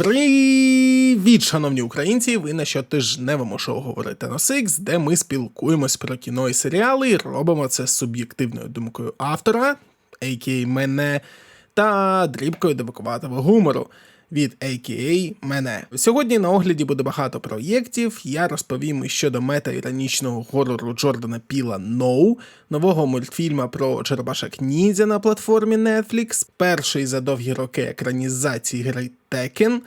Привіт, шановні українці! Ви на щотижневому шоу говорити на Сикс, де ми спілкуємось про кіно і серіали, і робимо це з суб'єктивною думкою автора, а.к.а. мене, та дрібкою дебакуватого гумору. Від A.K.A. мене. Сьогодні на огляді буде багато проєктів. Я розповім щодо мета-іронічного горору Джордана Піла No, нового мультфільма про Черепашок Ніндзя на платформі Netflix, перший за довгі роки екранізації гри Tekken,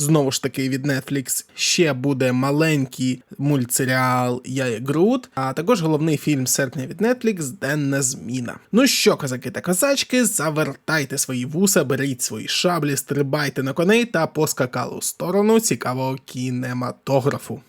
Знову ж таки від Netflix ще буде маленький мультсеріал Я є Грут, а також головний фільм серпня від Netflix Денна зміна. Ну що, козаки та козачки, завертайте свої вуса, беріть свої шаблі, стрибайте на коней та поскакали у сторону цікавого кінематографу.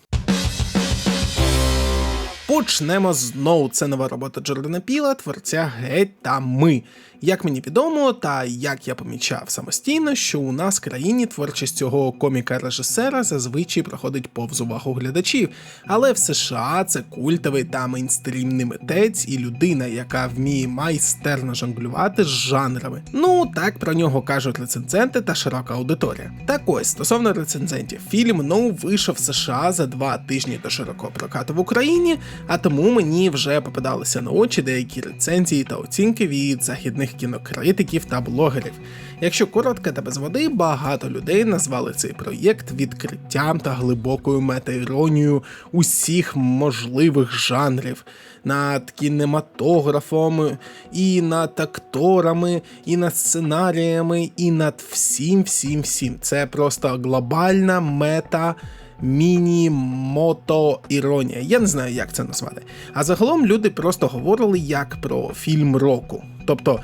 Почнемо знову. Це нова робота Джордана Піла, творця Геть та ми. Як мені відомо, та як я помічав самостійно, що у нас в країні творчість цього коміка-режисера зазвичай проходить повз увагу глядачів. Але в США це культовий та мейнстрімний митець і людина, яка вміє майстерно жонглювати з жанрами. Ну так про нього кажуть рецензенти та широка аудиторія. Так ось стосовно рецензентів, фільм ну вийшов в США за два тижні до широкого прокату в Україні, а тому мені вже попадалися на очі деякі рецензії та оцінки від західних кінокритиків та блогерів. Якщо коротко та без води, багато людей назвали цей проєкт відкриттям та глибокою метаіронією усіх можливих жанрів над кінематографом, і над акторами, і над сценаріями, і над всім, всім, всім. Це просто глобальна мета міні-мото-іронія. Я не знаю, як це назвати. А загалом люди просто говорили як про фільм року. Тобто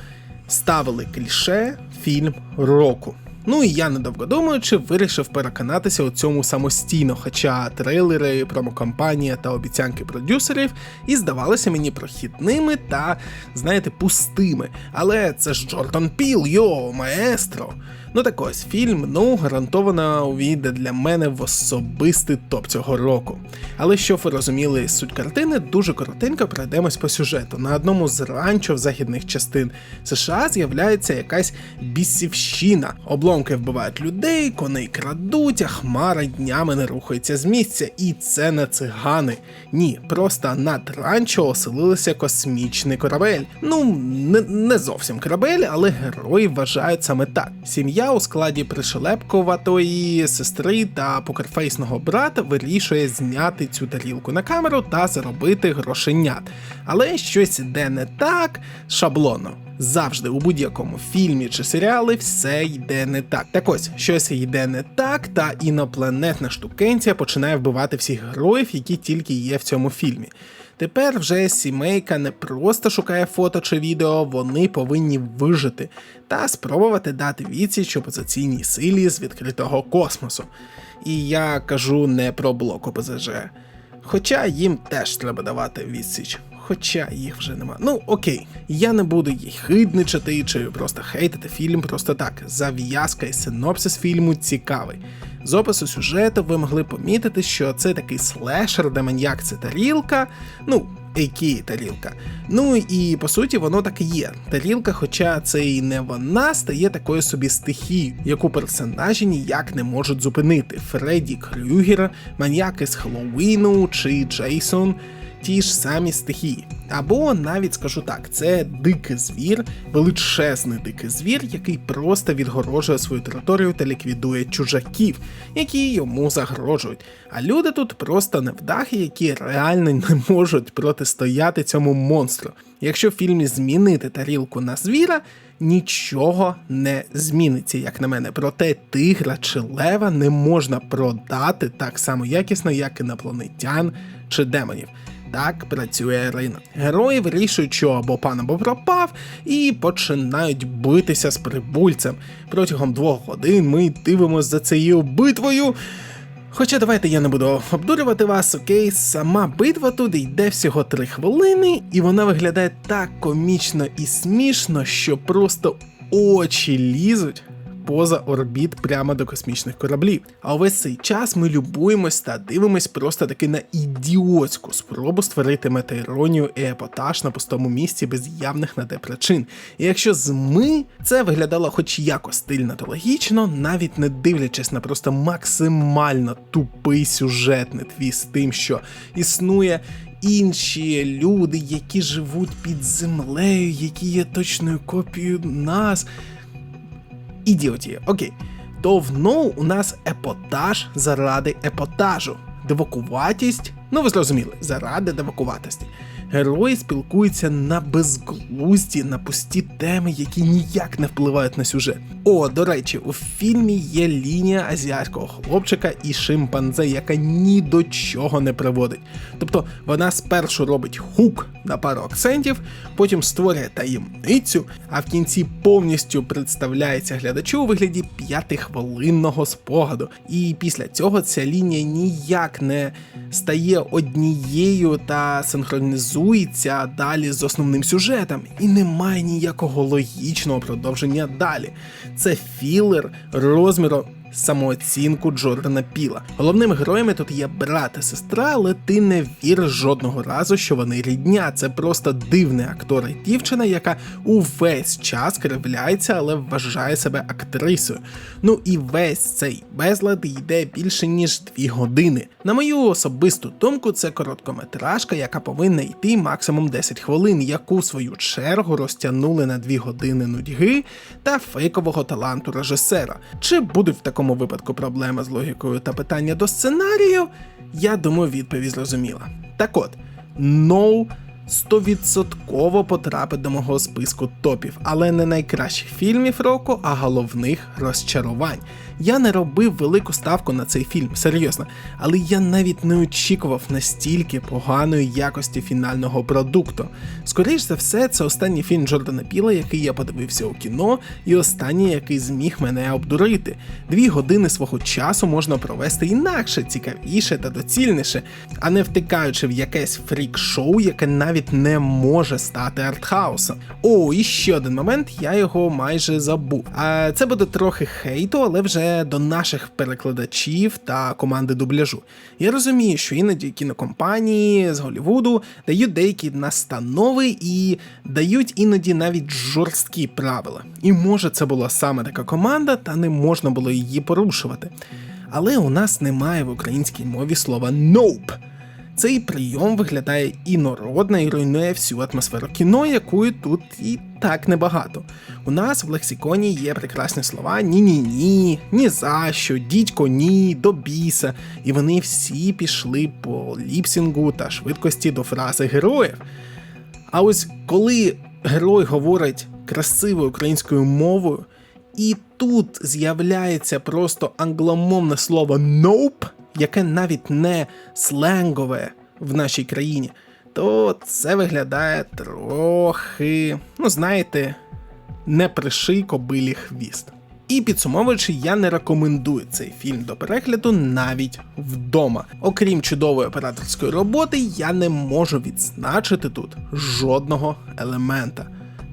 ставили кліше фільм року. Ну і я недовго думаючи, вирішив переконатися у цьому самостійно, хоча трейлери, промокампанія та обіцянки продюсерів і здавалися мені прохідними та, знаєте, пустими. Але це ж Джордан Піл, йо, маестро. Ну так ось фільм ну гарантовано увійде для мене в особистий топ цього року. Але щоб ви розуміли суть картини, дуже коротенько пройдемось по сюжету. На одному з ранчо західних частин США з'являється якась бісівщина. Обломки вбивають людей, коней крадуть, а хмара днями не рухається з місця. І це не цигани. Ні, просто над ранчо оселилися космічний корабель. Ну не, не зовсім корабель, але герої вважають саме так. Сім'я у складі пришелепкуватої сестри та покерфейсного брата вирішує зняти цю тарілку на камеру та заробити грошенят. Але щось іде не так шаблонно. Завжди у будь-якому фільмі чи серіалі все йде не так. Так ось щось йде не так, та інопланетна штукенція починає вбивати всіх героїв, які тільки є в цьому фільмі. Тепер вже сімейка не просто шукає фото чи відео, вони повинні вижити та спробувати дати відсіч опозиційній силі з відкритого космосу. І я кажу не про блок ОПЗЖ. Хоча їм теж треба давати відсіч. Хоча їх вже нема. Ну окей, я не буду їх хидничати чи просто хейтити фільм просто так. Зав'язка і синопсис фільму цікавий. З опису сюжету ви могли помітити, що це такий слешер, де маньяк це тарілка, ну, які тарілка. Ну і по суті воно так і є. Тарілка, хоча це і не вона, стає такою собі стихією, яку персонажі ніяк не можуть зупинити. Фредді Крюгер, маньяки з Хеллоуіну чи Джейсон ті ж самі стихії. Або навіть скажу так, це дикий звір, величезний дикий звір, який просто відгорожує свою територію та ліквідує чужаків, які йому загрожують. А люди тут просто невдахи, які реально не можуть протистояти цьому монстру. Якщо в фільмі змінити тарілку на звіра, нічого не зміниться, як на мене. Проте тигра чи лева не можна продати так само якісно, як інопланетян чи демонів. Так працює ринок. Герої вирішують, що або пан або пропав, і починають битися з прибульцем. Протягом двох годин ми дивимося за цією битвою. Хоча давайте я не буду обдурювати вас, окей, сама битва тут йде всього три хвилини, і вона виглядає так комічно і смішно, що просто очі лізуть поза орбіт прямо до космічних кораблів. А увесь цей час ми любуємось та дивимось просто таки на ідіотську спробу створити метаіронію і епатаж на пустому місці без явних на те причин. І якщо з ми це виглядало хоч якось стильно та логічно, навіть не дивлячись на просто максимально тупий сюжетний твіст тим, що існує інші люди, які живуть під землею, які є точною копією нас. Ідіоті, окей. То в у нас епотаж заради епотажу. Девакуватість, ну ви зрозуміли, заради девакуватості. Герої спілкуються на безглузді, на пусті теми, які ніяк не впливають на сюжет. О, до речі, у фільмі є лінія азіатського хлопчика і шимпанзе, яка ні до чого не приводить. Тобто вона спершу робить хук на пару акцентів, потім створює таємницю, а в кінці повністю представляється глядачу у вигляді п'ятихвилинного спогаду. І після цього ця лінія ніяк не стає однією та синхронізується далі з основним сюжетом, і немає ніякого логічного продовження далі. Це філер розміром самооцінку Джордана Піла. Головними героями тут є брат і сестра, але ти не віриш жодного разу, що вони рідня. Це просто дивний актор і дівчина, яка увесь час кривляється, але вважає себе актрисою. Ну і весь цей безлад йде більше ніж дві години. На мою особисту думку, це короткометражка, яка повинна йти максимум 10 хвилин, яку в свою чергу розтягнули на 2 години нудьги та фейкового таланту режисера. Чи будуть в такому випадку проблема з логікою та питання до сценарію? Я думаю, відповідь зрозуміла. Так от, no 100% потрапить до мого списку топів, але не найкращих фільмів року, а головних розчарувань. Я не робив велику ставку на цей фільм, серйозно, але я навіть не очікував настільки поганої якості фінального продукту. Скоріш за все, це останній фільм Джордана Піла, який я подивився у кіно, і останній, який зміг мене обдурити. Дві години свого часу можна провести інакше, цікавіше та доцільніше, а не втикаючи в якесь фрік-шоу, яке навіть не може стати артхаусом. О, і ще один момент, я його майже забув. А це буде трохи хейту, але вже до наших перекладачів та команди дубляжу. Я розумію, що іноді кінокомпанії з Голлівуду дають деякі настанови і дають іноді навіть жорсткі правила. І може це була саме така команда, та не можна було її порушувати. Але у нас немає в українській мові слова «nope». Цей прийом виглядає інородно і руйнує всю атмосферу кіно, якої тут і так небагато. У нас в лексиконі є прекрасні слова ні-ні-ні, ні за що, дідько ні, до біса, і вони всі пішли по ліпсінгу та швидкості до фрази героїв. А ось коли герой говорить красивою українською мовою, і тут з'являється просто англомовне слово «nope», яке навіть не сленгове в нашій країні, то це виглядає трохи, ну знаєте, не приший кобилі хвіст. І підсумовуючи, я не рекомендую цей фільм до перегляду навіть вдома. Окрім чудової операторської роботи, я не можу відзначити тут жодного елемента.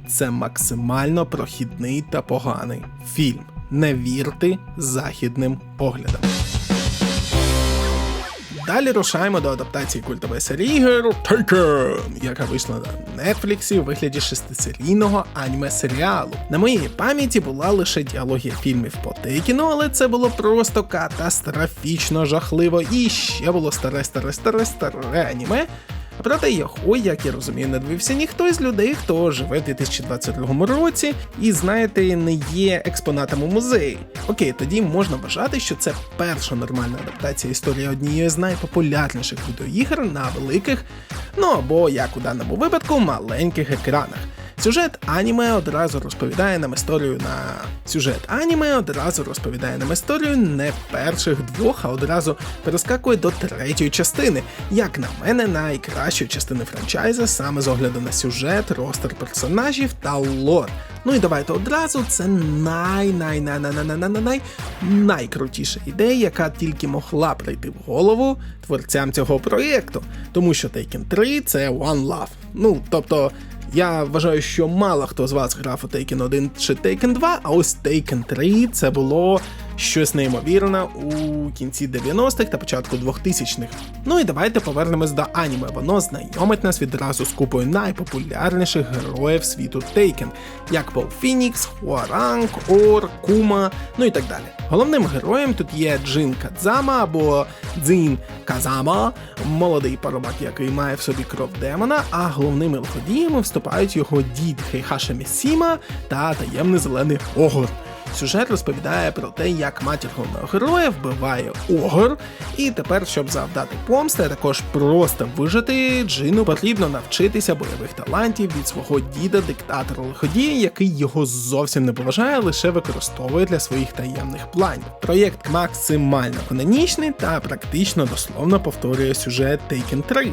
Це максимально прохідний та поганий фільм. Не вірте західним оглядам. Далі рушаємо до адаптації культової серії Taken, яка вийшла на Netflix у вигляді шестисерійного аніме-серіалу. На моїй пам'яті була лише діалогія фільмів по Тейкіну, але це було просто катастрофічно жахливо. І ще було старе, старе, старе, старе аніме. Проте його, як я розумію, не дивився ніхто із людей, хто живе в 2022 році і, знаєте, не є експонатом у музеї. Окей, тоді можна вважати, що це перша нормальна адаптація історії однієї з найпопулярніших відеоігр на великих, ну або як у даному випадку, маленьких екранах. Сюжет аніме одразу розповідає нам історію на сюжет аніме одразу розповідає нам історію не перших двох, а одразу перескакує до третьої частини. Як на мене, кращої частини франчайза саме з огляду на сюжет, ростер персонажів та лор. Ну і давайте одразу це най-най-най-най-най-най-най-най найкрутіша ідея, яка тільки могла прийти в голову творцям цього проєкту, тому що Taken 3 це One Love. Ну тобто. Я вважаю, що мало хто з вас грав у Taken 1 чи Taken 2, а ось Taken 3 це було щось неймовірне у кінці 90-х та початку 2000-х. Ну і давайте повернемось до аніме. Воно знайомить нас відразу з купою найпопулярніших героїв світу Taken, як Пол Фінікс, Хуаранг, Ор, Кума, ну і так далі. Головним героєм тут є Джин Кадзама або Дзин Казама, молодий парубак, який має в собі кров демона, а головними лиходіями вступають його дід Хейхаша Місіма та таємний зелений Огор. Сюжет розповідає про те, як матір головного героя вбиває огор, і тепер, щоб завдати помсти, а також просто вижити, Джину потрібно навчитися бойових талантів від свого діда, диктатора лиходія, який його зовсім не поважає, лише використовує для своїх таємних планів. Проєкт максимально канонічний та практично дословно повторює сюжет Taken 3.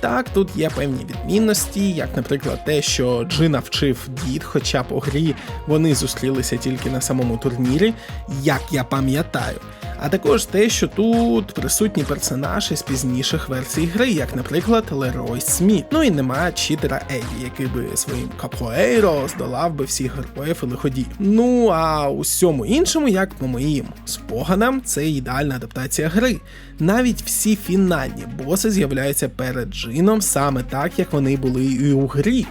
Так, тут є певні відмінності, як, наприклад, те, що Джина вчив дід, хоча по грі вони зустрілися тільки на самому турнірі, як я пам'ятаю. А також те, що тут присутні персонажі з пізніших версій гри, як, наприклад, Лерой Сміт. Ну і немає читера Еді, який би своїм капоейро здолав би всіх героїв і лиходіїв. Ну а усьому іншому, як по моїм спогадам, це ідеальна адаптація гри. Навіть всі фінальні боси з'являються перед джином саме так, як вони були і у грі.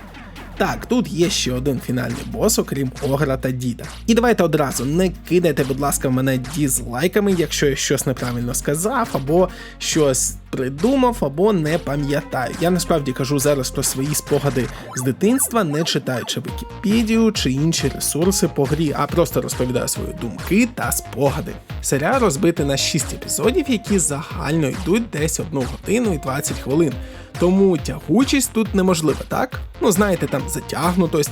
Так, тут є ще один фінальний бос, окрім Огра та Діда. І давайте одразу не кидайте, будь ласка, мене дізлайками, якщо я щось неправильно сказав, або щось придумав, або не пам'ятаю. Я насправді кажу зараз про свої спогади з дитинства, не читаючи Вікіпедію чи інші ресурси по грі, а просто розповідаю свої думки та спогади. Серіал розбитий на 6 епізодів, які загально йдуть десь 1 годину і 20 хвилин. Тому тягучість тут неможлива, так? Ну, знаєте, там затягнутость.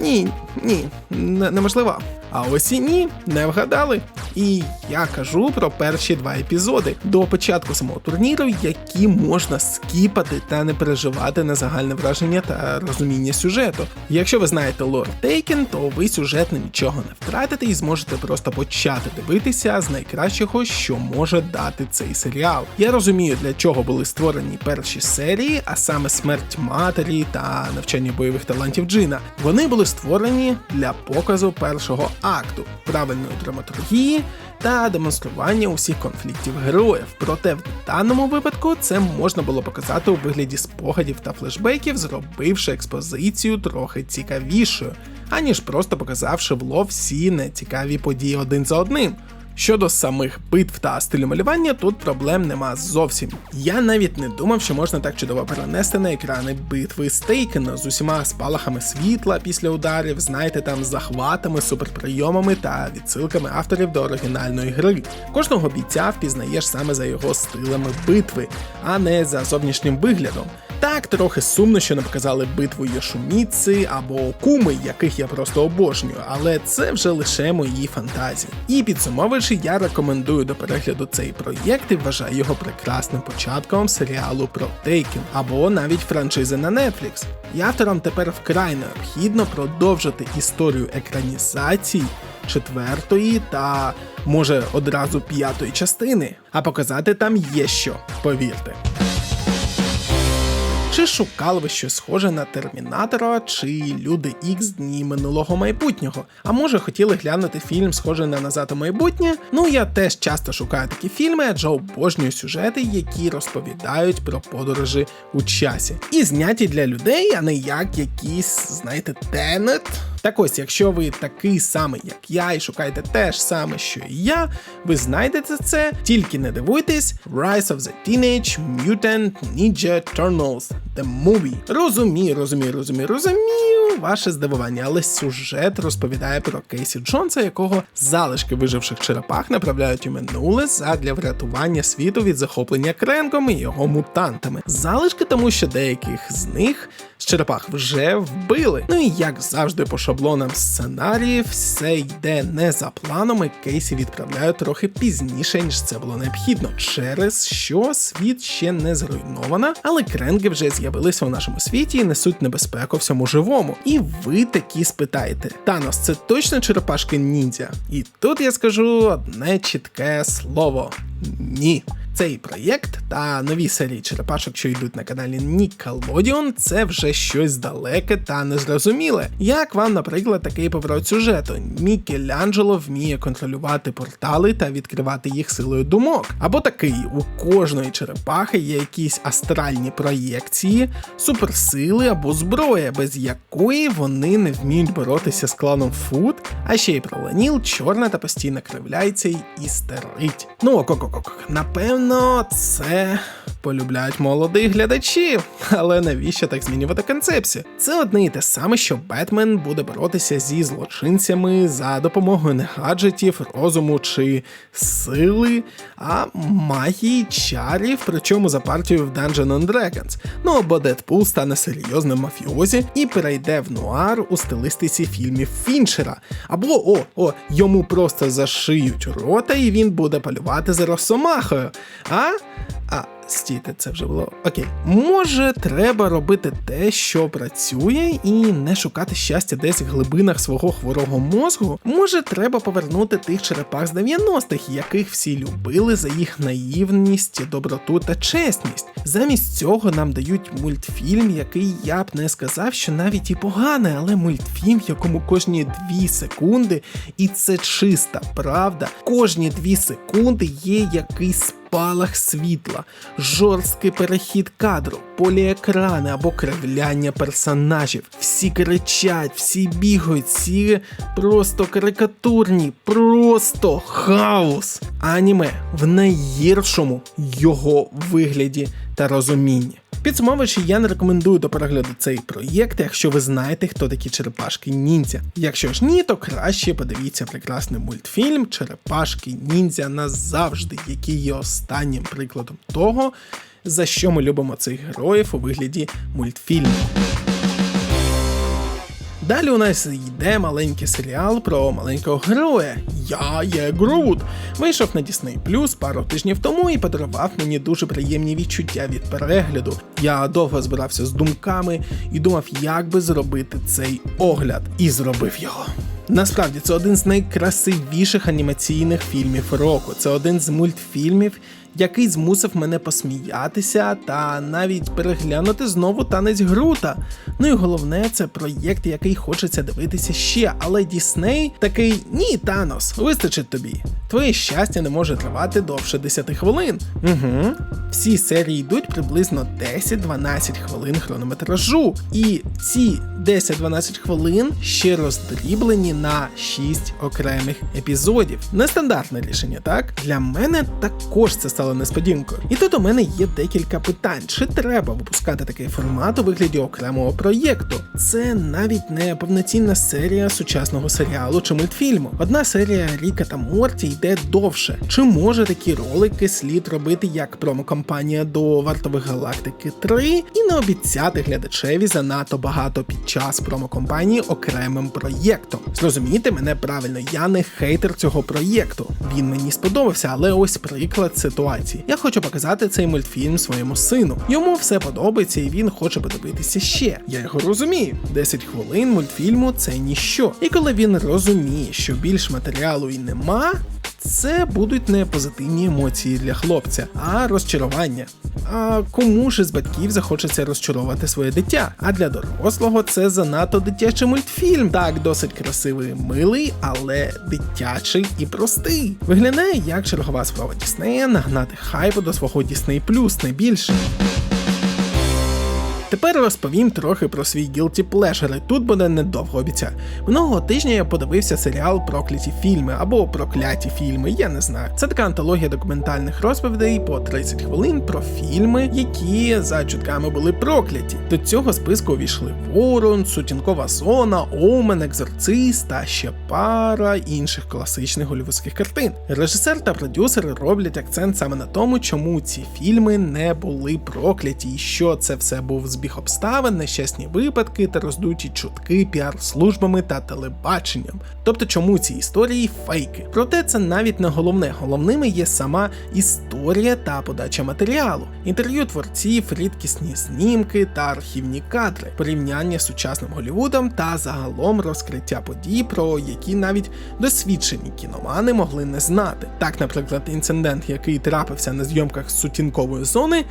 Ні, ні, не- неможлива. А ось і ні, не вгадали. І я кажу про перші два епізоди до початку самого турніру, які можна скіпати та не переживати на загальне враження та розуміння сюжету. Якщо ви знаєте лор Taken, то ви сюжетно нічого не втратите і зможете просто почати дивитися з найкращого, що може дати цей серіал. Я розумію, для чого були створені перші серії, а саме смерть матері та навчання бойових талантів Джина. Вони були створені для показу першого акту, правильної драматургії та демонстрування усіх конфліктів героїв. Проте в даному випадку це можна було показати у вигляді спогадів та флешбеків, зробивши експозицію трохи цікавішою, аніж просто показавши в лов всі нецікаві події один за одним. Щодо самих битв та стилю малювання, тут проблем нема зовсім. Я навіть не думав, що можна так чудово перенести на екрани битви Стейкена з усіма спалахами світла після ударів, знаєте, там захватами, суперприйомами та відсилками авторів до оригінальної гри. Кожного бійця впізнаєш саме за його стилами битви, а не за зовнішнім виглядом. Так, трохи сумно, що не показали битву Йошуміци або Куми, яких я просто обожнюю, але це вже лише мої фантазії. І підсумовуючи, я рекомендую до перегляду цей проєкт і вважаю його прекрасним початком серіалу про Тейкен або навіть франшизи на Netflix. І авторам тепер вкрай необхідно продовжити історію екранізацій четвертої та може одразу п'ятої частини, а показати там є що, повірте. Чи шукали ви щось схоже на Термінатора чи Люди Ікс дні минулого майбутнього? А може хотіли глянути фільм, схожий на назад у майбутнє? Ну я теж часто шукаю такі фільми, адже обожнюю сюжети, які розповідають про подорожі у часі. І зняті для людей, а не як якийсь, знаєте, тенет. Так ось, якщо ви такий самий, як я, і шукаєте те ж саме, що і я, ви знайдете це, тільки не дивуйтесь, Rise of the Teenage Mutant Ninja Turtles The Movie. Розумію, розумію, розумію, розумію ваше здивування, але сюжет розповідає про Кейсі Джонса, якого залишки виживших черепах направляють у минуле задля врятування світу від захоплення Кренком і його мутантами. Залишки тому, що деяких з них з черепах вже вбили. Ну і як завжди, по шаблонам сценаріїв, все йде не за планом, і Кейсі відправляють трохи пізніше, ніж це було необхідно, через що світ ще не зруйновано, але кренги вже з'явилися у нашому світі і несуть небезпеку всьому живому. І ви такі спитаєте: Танос, це точно черепашки ніндзя? І тут я скажу одне чітке слово: ні. Цей проєкт та нові серії черепашок, що йдуть на каналі Nickelodeon, це вже щось далеке та незрозуміле. Як вам, наприклад, такий поворот сюжету? Мікеланджело вміє контролювати портали та відкривати їх силою думок. Або такий у кожної черепахи є якісь астральні проєкції, суперсили або зброя, без якої вони не вміють боротися з кланом Фуд, а ще й про Ланіл чорна та постійно кривляється й істерить. Ну ок-ок-ок, напевно, це полюбляють молодих глядачів. Але навіщо так змінювати концепцію? Це одне і те саме, що Бетмен буде боротися зі злочинцями за допомогою не гаджетів, розуму чи сили, а магії, чарів, причому за партією в Dungeon and Dragons. Ну або Дедпул стане серйозним мафіозі і перейде в нуар у стилистиці фільмів Фінчера. Або о, о, йому просто зашиють рота, і він буде полювати за Росомахою. А? А, стійте, це вже було. Окей. Може, треба робити те, що працює, і не шукати щастя десь в глибинах свого хворого мозку. Може, треба повернути тих черепах з 90-х, яких всі любили за їх наївність, доброту та чесність. Замість цього нам дають мультфільм, який я б не сказав, що навіть і поганий, але мультфільм, в якому кожні дві секунди, і це чиста правда, кожні дві секунди є якийсь спалах світла, жорсткий перехід кадру, поліекрани або кривляння персонажів. Всі кричать, всі бігають, всі просто карикатурні, просто хаос. Аніме в найгіршому його вигляді та розуміння. Підсумовуючи, я не рекомендую до перегляду цей проєкт, якщо ви знаєте, хто такі черепашки ніндзя. Якщо ж ні, то краще подивіться прекрасний мультфільм Черепашки ніндзя назавжди, який є останнім прикладом того, за що ми любимо цих героїв у вигляді мультфільму. Далі у нас йде маленький серіал про маленького героя. Я є Грут. Вийшов на Disney Plus пару тижнів тому і подарував мені дуже приємні відчуття від перегляду. Я довго збирався з думками і думав, як би зробити цей огляд, і зробив його. Насправді це один з найкрасивіших анімаційних фільмів року. Це один з мультфільмів, який змусив мене посміятися та навіть переглянути знову танець Грута. Ну і головне, це проєкт, який хочеться дивитися ще, але Дісней такий ні, Танос, вистачить тобі. Твоє щастя не може тривати довше 10 хвилин. Угу. Всі серії йдуть приблизно 10-12 хвилин хронометражу. І ці 10-12 хвилин ще роздріблені на 6 окремих епізодів. Нестандартне рішення, так? Для мене також це стало несподіванкою. І тут у мене є декілька питань: чи треба випускати такий формат у вигляді окремого проєкту? Це навіть не повноцінна серія сучасного серіалу чи мультфільму. Одна серія Ріка та Морті йде довше. Чи може такі ролики слід робити як промокомпанія до вартових галактики 3 і не обіцяти глядачеві занадто багато під час промокомпанії окремим проєктом? Зрозумійте мене правильно, я не хейтер цього проєкту. Він мені сподобався, але ось приклад ситуації. Я хочу показати цей мультфільм своєму сину. Йому все подобається і він хоче подивитися ще. Я його розумію. 10 хвилин мультфільму це ніщо. І коли він розуміє, що більш матеріалу і нема. Це будуть не позитивні емоції для хлопця, а розчарування. А кому ж із батьків захочеться розчаровувати своє дитя? А для дорослого це занадто дитячий мультфільм. Так, досить красивий, милий, але дитячий і простий. Виглядає як чергова справа Діснея нагнати хайпу до свого Disney Plus, не більше. Тепер розповім трохи про свій Guilty Pleasure, тут буде недовго обіцяю. Минулого тижня я подивився серіал Прокляті фільми або Прокляті фільми, я не знаю. Це така антологія документальних розповідей по 30 хвилин про фільми, які за чутками були прокляті. До цього списку увійшли Ворон, Сутінкова зона, Омен, Екзорцист та ще пара інших класичних голівудських картин. Режисер та продюсери роблять акцент саме на тому, чому ці фільми не були прокляті, і що це все був збіг збіг обставин, нещасні випадки та роздуті чутки піар-службами та телебаченням. Тобто, чому ці історії фейки? Проте це навіть не головне. Головними є сама історія та подача матеріалу, інтерв'ю творців, рідкісні знімки та архівні кадри, порівняння з сучасним Голлівудом та загалом розкриття подій, про які навіть досвідчені кіномани могли не знати. Так, наприклад, інцидент, який трапився на зйомках з сутінкової зони.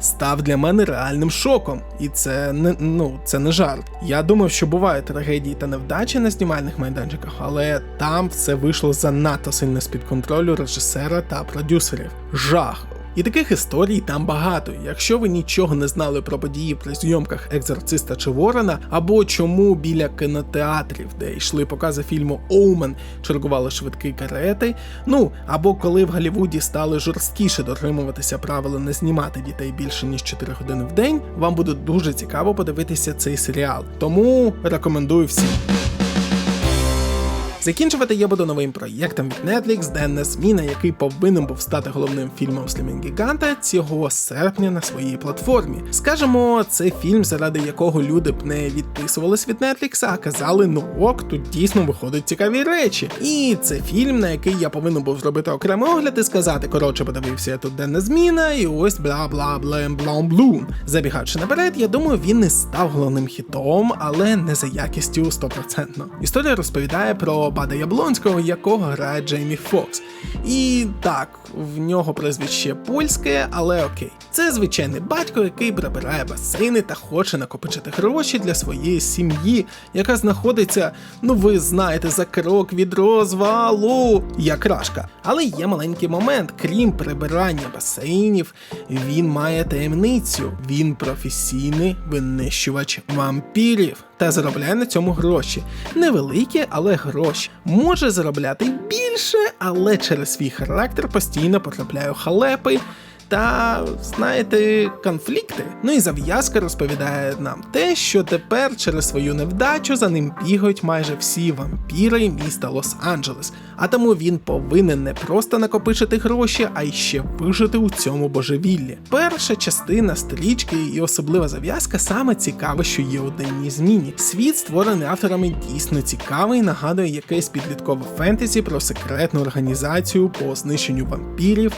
Став для мене реальним шоком, і це не ну це не жарт. Я думав, що бувають трагедії та невдачі на знімальних майданчиках, але там все вийшло занадто сильно з під контролю режисера та продюсерів. Жах. І таких історій там багато. Якщо ви нічого не знали про події при зйомках Екзорциста чи Ворона, або чому біля кінотеатрів, де йшли покази фільму Оумен, чергували швидкі карети, ну або коли в Голлівуді стали жорсткіше дотримуватися правила не знімати дітей більше ніж 4 години в день, вам буде дуже цікаво подивитися цей серіал. Тому рекомендую всім. Закінчувати я буду новим проєктом від Netflix Денна Зміна, який повинен був стати головним фільмом стрімінг гіганта цього серпня на своїй платформі. Скажемо, це фільм, заради якого люди б не відписувались від Netflix, а казали, ну ок, тут дійсно виходять цікаві речі. І це фільм, на який я повинен був зробити окремий огляд і сказати, коротше, подивився я тут денна зміна, і ось бла бла блем блам блум. Забігаючи наперед, я думаю, він не став головним хітом, але не за якістю стопроцентно. Історія розповідає про Бада Яблонського, якого грає Джеймі Фокс. І так, в нього прізвище польське, але окей. Це звичайний батько, який прибирає басейни та хоче накопичити гроші для своєї сім'ї, яка знаходиться, ну ви знаєте, за крок від розвалу, як рашка. Але є маленький момент, крім прибирання басейнів, він має таємницю. Він професійний винищувач вампірів та заробляє на цьому гроші. Невеликі, але гроші. Може заробляти більше, але через свій характер постійно потрапляє халепи. Та, знаєте, конфлікти. Ну і зав'язка розповідає нам те, що тепер через свою невдачу за ним бігають майже всі вампіри міста Лос-Анджелес. А тому він повинен не просто накопичити гроші, а й ще вижити у цьому божевіллі. Перша частина стрічки і особлива зав'язка саме цікаве, що є у денній зміні. Світ, створений авторами, дійсно цікавий, нагадує якесь підліткове фентезі про секретну організацію по знищенню вампірів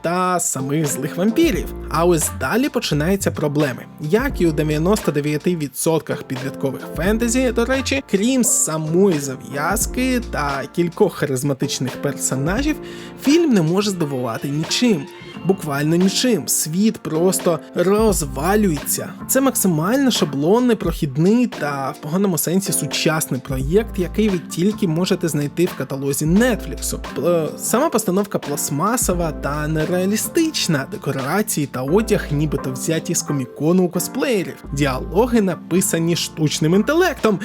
та самих злих вампірів. А ось далі починаються проблеми. Як і у 99% підліткових фентезі, до речі, крім самої зав'язки та кількох харизматичних персонажів, фільм не може здивувати нічим. Буквально нічим. Світ просто розвалюється. Це максимально шаблонний, прохідний та в поганому сенсі сучасний проєкт, який ви тільки можете знайти в каталозі Нетфліксу. Сама постановка пластмасова та нереалістична, декорації та одяг, нібито взяті з комікону у косплеєрів. Діалоги написані штучним інтелектом.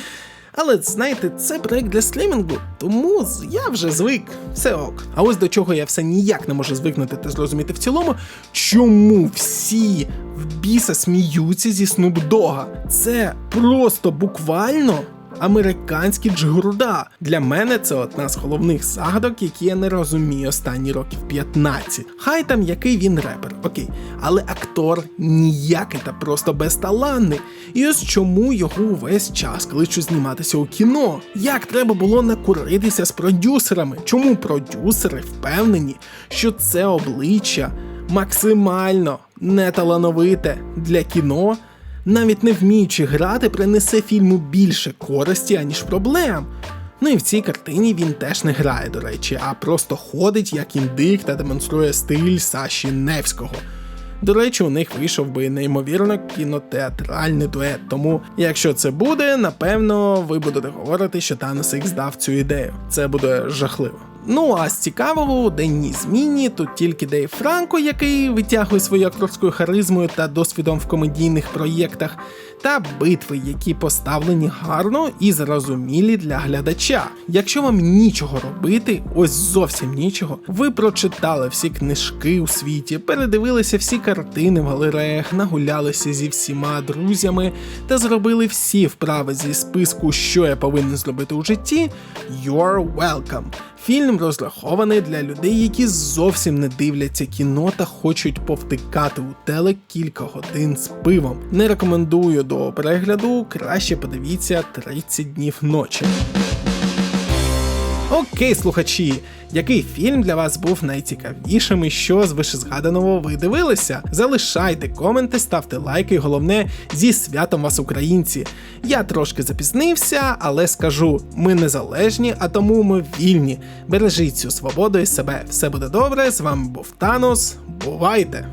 Але знаєте, це проект для стрімінгу, тому я вже звик, все ок. А ось до чого я все ніяк не можу звикнути та зрозуміти в цілому, чому всі в біса сміються зі снубдога? Це просто буквально. Американський джгурда. Для мене це одна з головних загадок, які я не розумію останні років 15. Хай там який він репер, окей, але актор ніякий та просто безталанний. І ось чому його увесь час кличуть зніматися у кіно. Як треба було накуритися з продюсерами? Чому продюсери впевнені, що це обличчя максимально неталановите для кіно? Навіть не вміючи грати, принесе фільму більше користі, аніж проблем. Ну і в цій картині він теж не грає, до речі, а просто ходить як індик та демонструє стиль Саші Невського. До речі, у них вийшов би неймовірно кінотеатральний дует. Тому, якщо це буде, напевно, ви будете говорити, що Танос Ікс дав цю ідею. Це буде жахливо. Ну а з цікавого у денній зміні тут тільки Дейв Франко, який витягує свою акторською харизмою та досвідом в комедійних проєктах, та битви, які поставлені гарно і зрозумілі для глядача. Якщо вам нічого робити, ось зовсім нічого, ви прочитали всі книжки у світі, передивилися всі картини в галереях, нагулялися зі всіма друзями та зробили всі вправи зі списку, що я повинен зробити у житті. You're welcome. Фільм розрахований для людей, які зовсім не дивляться кіно та хочуть повтикати у телек кілька годин з пивом. Не рекомендую до перегляду, краще подивіться 30 днів ночі. Окей, слухачі, який фільм для вас був найцікавішим і що з вишезгаданого ви дивилися? Залишайте коменти, ставте лайки, головне зі святом вас, українці. Я трошки запізнився, але скажу: ми незалежні, а тому ми вільні. Бережіть цю свободу і себе. Все буде добре. З вами був Танос. Бувайте!